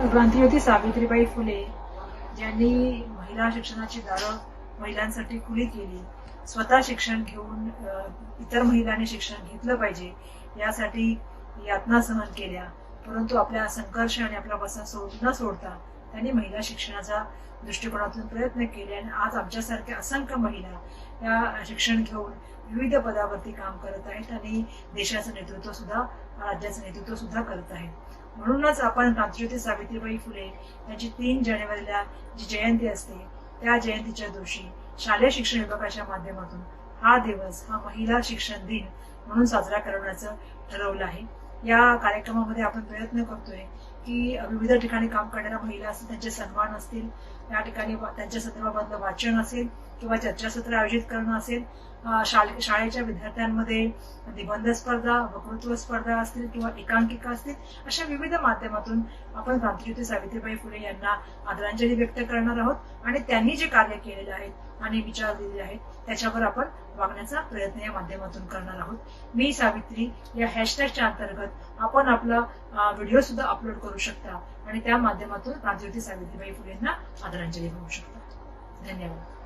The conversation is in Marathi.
क्रांतिज्योती सावित्रीबाई फुले ज्यांनी महिला शिक्षणाची दारं महिलांसाठी खुली केली. स्वतः शिक्षण घेऊन इतर महिलांनी शिक्षण घेतलं पाहिजे यासाठी यातना सहन केल्या. परंतु आपल्या संघर्ष आणि आपला बसा सोड न सोडता त्यांनी महिला शिक्षणाचा दृष्टिकोनातून प्रयत्न केले आणि आज आमच्यासारख्या असंख्य महिला या शिक्षण घेऊन विविध पदावरती काम करत आहेत आणि देशाचं नेतृत्व सुद्धा राज्याचं नेतृत्व सुद्धा करत आहेत. म्हणूनच आपण क्रांतिज्योती सावित्रीबाई फुले यांची तीन जानेवारीला जी जयंती असते त्या जयंतीच्या दिवशी शालेय शिक्षण विभागाच्या माध्यमातून हा दिवस हा महिला शिक्षण दिन म्हणून साजरा करण्याचं ठरवलं आहे. या कार्यक्रमामध्ये आपण प्रयत्न करतोय की विविध ठिकाणी काम करणाऱ्या महिला असतील त्यांचे सन्मान असतील या ठिकाणी त्यांच्या संदर्भामधलं वाचन असेल किंवा चर्चासत्र आयोजित करणं असेल शाळे शाळेच्या विद्यार्थ्यांमध्ये निबंध स्पर्धा वक्तृत्व स्पर्धा असतील किंवा एकांकिका असतील अशा विविध माध्यमातून आपण क्रांतिज्योती सावित्रीबाई फुले यांना आदरांजली व्यक्त करणार आहोत आणि त्यांनी जे कार्य केलेले आहेत आणि विचार दिलेले आहेत त्याच्यावर आपण वागण्याचा प्रयत्न या माध्यमातून करणार आहोत. मी सावित्री या हॅशटॅगच्या अंतर्गत आपण आपला व्हिडिओ सुद्धा अपलोड करू शकता. आणि त्या माध्यमातून क्रांतिज्योती सावित्रीबाई फुलेंना आदरांजली वाहू शकता. धन्यवाद.